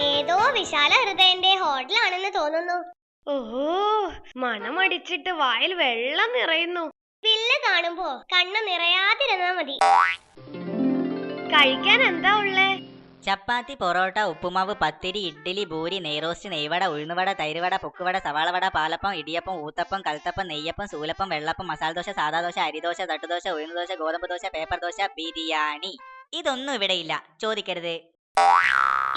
ഏതോ വിശാല ഹൃദയന്റെ ഹോട്ടലാണെന്ന് തോന്നുന്നു. ഓഹോ മണമടിച്ചിട്ട് വായിൽ വെള്ളം നിറയുന്നു. വില്ല് കാണുമ്പോ കണ്ണു നിറയാതിരുന്നാ മതി. കഴിക്കാൻ എന്താ ഉള്ളേ? ചപ്പാത്തി പൊറോട്ട ഉപ്പുമാവ് പത്തിരി ഇഡ്ഡലി ബൂരി നെയ്റോസ്റ്റ് നെയ്വട ഉഴുന്നുവട തൈരുവട പൊക്കുവട സവാളവട പാലപ്പം ഇടിയപ്പം ഊത്തപ്പം കൽത്തപ്പം നെയ്യപ്പം സൂലപ്പം വെള്ളപ്പം മസാലദോശ സാധാദോശ അരിദോശ തട്ടുദോശ ഉഴുന്നുദോശ ഗോതമ്പ് ദോശ പേപ്പർ ദോശ ബിരിയാണി. ഇതൊന്നും ഇവിടെയില്ല ചോദിക്കരുത്.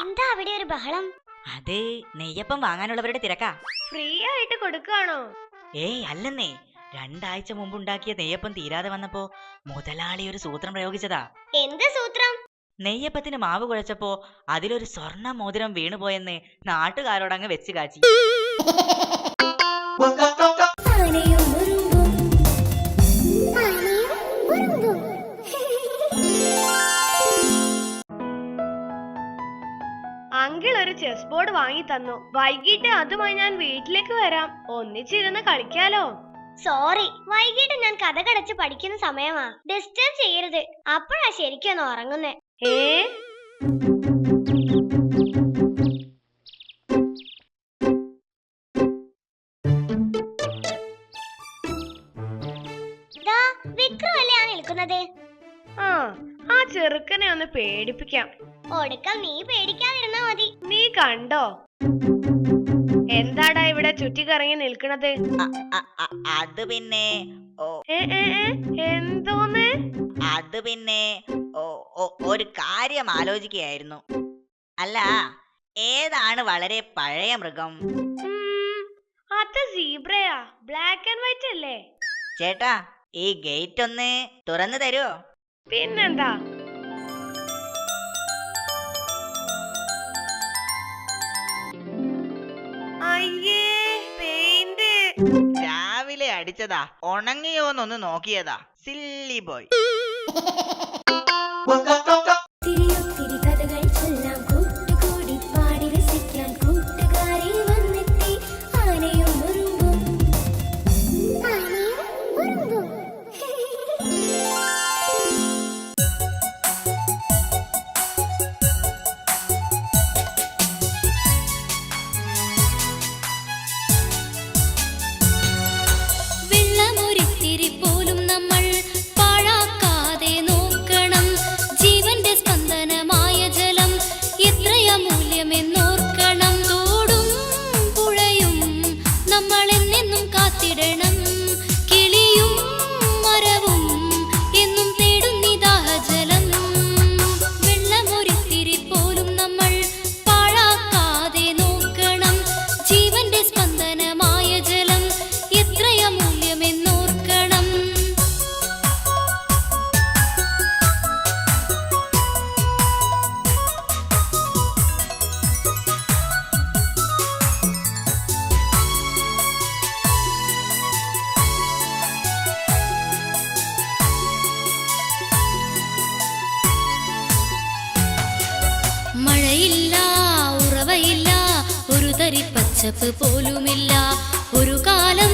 എന്താ അവിടെ ഒരു ബഹളം? അത് നെയ്യപ്പം വാങ്ങാനുള്ളവരുടെ തിരക്കാ. ഫ്രീ ആയിട്ട് കൊടുക്കാണോ? ഏയ് അല്ലെന്നേ. രണ്ടാഴ്ച മുമ്പ് ഉണ്ടാക്കിയ നെയ്യപ്പം തീരാതെ വന്നപ്പോ മുതലാളി ഒരു സൂത്രം പ്രയോഗിച്ചതാ. എന്ത് സൂത്രം? നെയ്യപ്പത്തിന് മാവ് കുഴച്ചപ്പോ അതിലൊരു സ്വർണ മോതിരം വീണുപോയെന്ന് നാട്ടുകാരോടങ്ങ് വെച്ച് കാച്ചി. ചെസ് ബോർഡ് വാങ്ങി തന്നു വൈകിട്ട് അതുമായി ഞാൻ വീട്ടിലേക്ക് വരാം. ഒന്നിച്ചിരുന്ന് കളിക്കാലോ. സോറി വൈകിട്ട് ഞാൻ കഥ കടച്ച് പഠിക്കുന്ന സമയമാ. ഡിസ്റ്റർബ് ചെയ്യരുത്. അപ്പോഴാ ശരിക്കൊന്ന് ഉറങ്ങുന്നേ. ഏ? ആ നിൽക്കുന്നത്? ആ ആ ചെറുക്കനെ ഒന്ന് പേടിപ്പിക്കാം. ഒടുക്കം നീ പേടിക്കാതിരുന്നാ മതി. നീ കണ്ടോ? എന്താടാ ഇവിടെ ചുറ്റിക്കറങ്ങി നിൽക്കണത്? അ- അ- അ- അത് പിന്നെ എന്തോന്ന്? അത് പിന്നെ ഒരു കാര്യം ആലോചിക്കുകയായിരുന്നു. അല്ല ഏതാണ് വളരെ പഴയ മൃഗം? അത് സീബ്രയാ. ബ്ലാക്ക് ആൻഡ് വൈറ്റ് അല്ലേ? ചേട്ടാ ഈ ഗേറ്റ് ഒന്ന് തുറന്നു തരുമോ പിന്നെന്താ? അടിച്ചതാ. ഉണങ്ങിയോന്നൊന്ന് നോക്കിയതാ. സില്ലി ബോയ് പച്ചപ്പ് പോലുമില്ല. ഒരു കാലം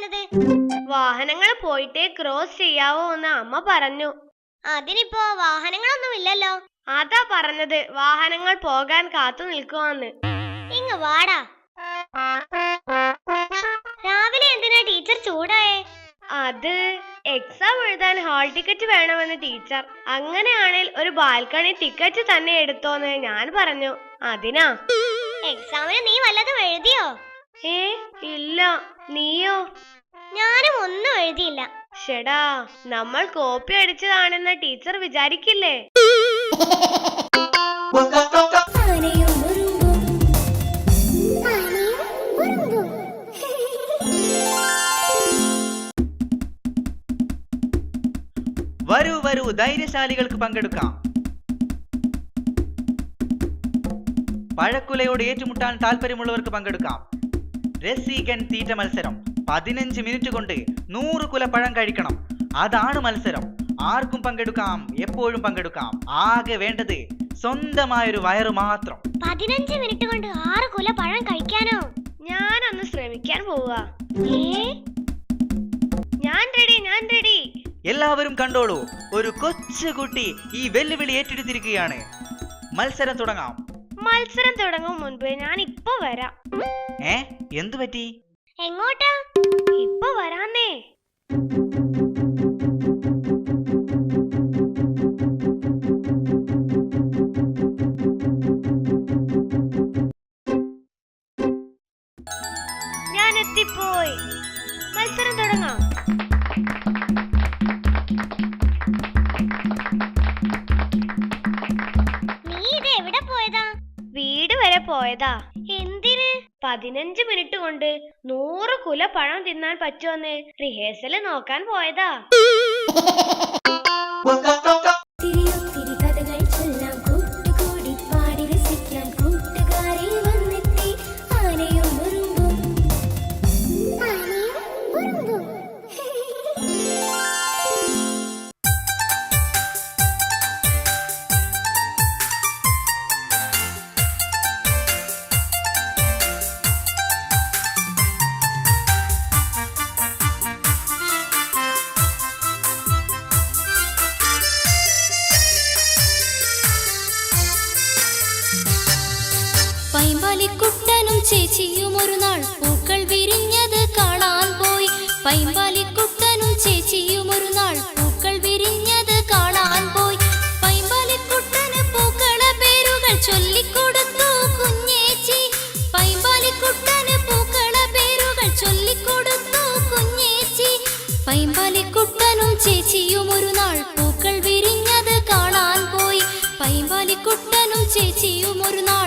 നിന്ന് വാഹനങ്ങൾ പോയിട്ടേ ക്രോസ് ചെയ്യാവോ എന്ന് അമ്മ പറഞ്ഞു. അതിനിപ്പോ വാഹനങ്ങളൊന്നും ഇല്ലല്ലോ. അതാ പറഞ്ഞത് വാഹനങ്ങൾ പോകാൻ കാത്തു നിൽക്കുവാന്ന്. ഇങ്ങ് വാടാ. രാവിലെ എന്തിനാ ടീച്ചർ ചൂടായേ? അത് എക്സാം എഴുതാൻ ഹാൾ ടിക്കറ്റ് വേണമെന്ന് ടീച്ചർ അങ്ങനെയാണെങ്കിൽ ഒരു ബാൽക്കണി ടിക്കറ്റ് തന്നെ എടുത്തോന്ന് ഞാൻ പറഞ്ഞു. അതിനാ? എക്സാമിന് നീ വല്ലതും എഴുതിയോ? ഏ ഇല്ല. നീയോ? ഞാനും ഒന്നും എഴുതിയില്ല. ഷെടാ നമ്മൾ കോപ്പി അടിച്ചതാണെന്ന് ടീച്ചർ വിചാരിക്കില്ലേ? വരൂ വരൂ ധൈര്യശാലികൾക്ക് പങ്കെടുക്കാം. പഴക്കുലയോട് ഏറ്റുമുട്ടാൻ താല്പര്യമുള്ളവർക്ക് പങ്കെടുക്കാം. രസികൻ തീറ്റ മത്സരം. പതിനഞ്ച് മിനിറ്റ് കൊണ്ട് നൂറ് കുല പഴം കഴിക്കണം. അതാണ് മത്സരം. ആർക്കും പങ്കെടുക്കാം എപ്പോഴും പങ്കെടുക്കാം. ആകെ വേണ്ടത് സ്വന്തമായൊരു വയറ് മാത്രം. പതിനഞ്ച് മിനിറ്റ് കൊണ്ട് ആറ് കുല പഴം കഴിക്കാനോ? ഞാനൊന്ന് ശ്രമിക്കാൻ പോവാ ഞാൻ റെഡി ഞാൻ റെഡി എല്ലാവരും കണ്ടോളൂ. ഒരു കൊച്ചുകുട്ടി ഈ വെല്ലുവിളി ഏറ്റെടുത്തിരിക്കുകയാണ്. മത്സരം തുടങ്ങാം. മത്സരം തുടങ്ങും മുൻപ് ഞാൻ ഇപ്പൊ വരാം. ഏ? എന്തു പറ്റി? എങ്ങോട്ടാ? ഇപ്പൊ വരാന്നേ. ഞാൻ എത്തിപ്പോയി മത്സരം തുടങ്ങാം. പോയതാ എന്തിന്? പതിനഞ്ച് മിനിറ്റ് കൊണ്ട് നൂറ് കുല പഴം തിന്നാൻ പറ്റുമെന്ന് റിഹേഴ്സൽ നോക്കാൻ പോയതാ.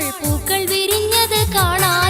പൂക്കൾ വിരിഞ്ഞത് കാണാൻ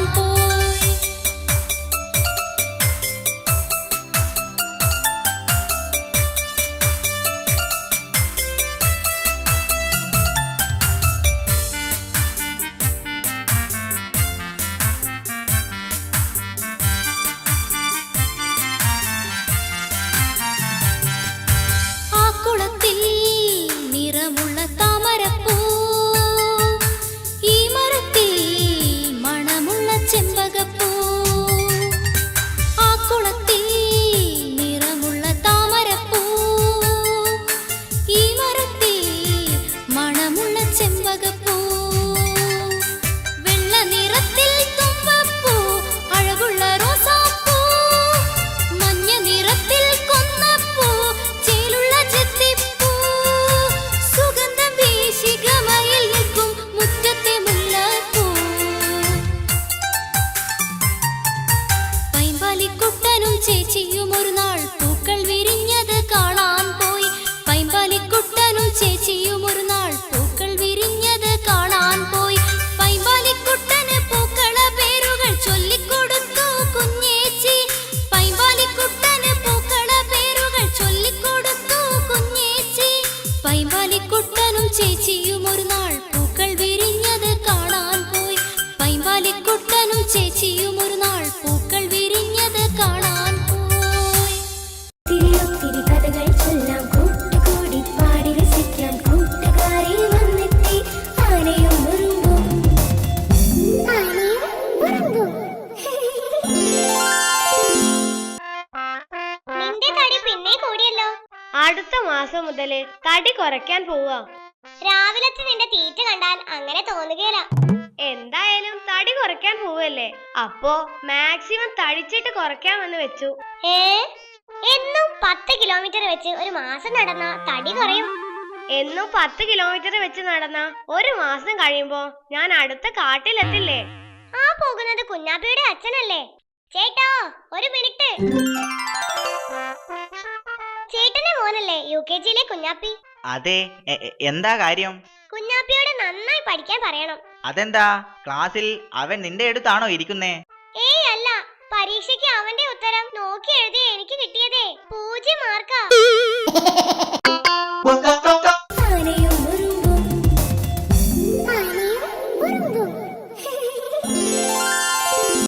തടി കുറയ്ക്കാൻ പോവാ. രാവിലത്തെ നിന്റെ തീറ്റ കണ്ടാൽ അങ്ങനെ തോന്നുകയില്ല എന്തായാലും തടി കുറയ്ക്കാൻ പോവല്ലേ? അപ്പോ മാക്സിമം തടിച്ചിട്ട് കുറയ്ക്കാമെന്ന് വെച്ചു. ഏ? എന്നും പത്ത് കിലോമീറ്റർ വെച്ച് ഒരു മാസം നടന്ന തടി കുറയും? എന്നും പത്ത് കിലോമീറ്റർ വെച്ച് നടന്ന ഒരു മാസം കഴിയുമ്പോ ഞാൻ അടുത്ത കാട്ടിലെത്തില്ലേ? ആ പോകുന്നത് കുഞ്ഞാപ്പിയുടെ അച്ഛനല്ലേ? ചേട്ടോ ഒരു മിനിറ്റ്. ചേട്ടന്റെ മോനല്ലേ യു കെ ജിയിലെ കുഞ്ഞാപ്പി? അതെ എന്താ കാര്യം? കുഞ്ഞാപ്പിയോട് നന്നായി പഠിക്കാൻ പറയണം. അതെന്താ? ക്ലാസ്സിൽ അവൻ നിന്റെ അടുത്താണോ ഇരിക്കുന്നേ? ഏയ് അല്ല പരീക്ഷയ്ക്ക് അവന്റെ ഉത്തരം നോക്കി എഴുതി എനിക്ക് കിട്ടിയതേ. പൂജ്യം മാർക്കാ.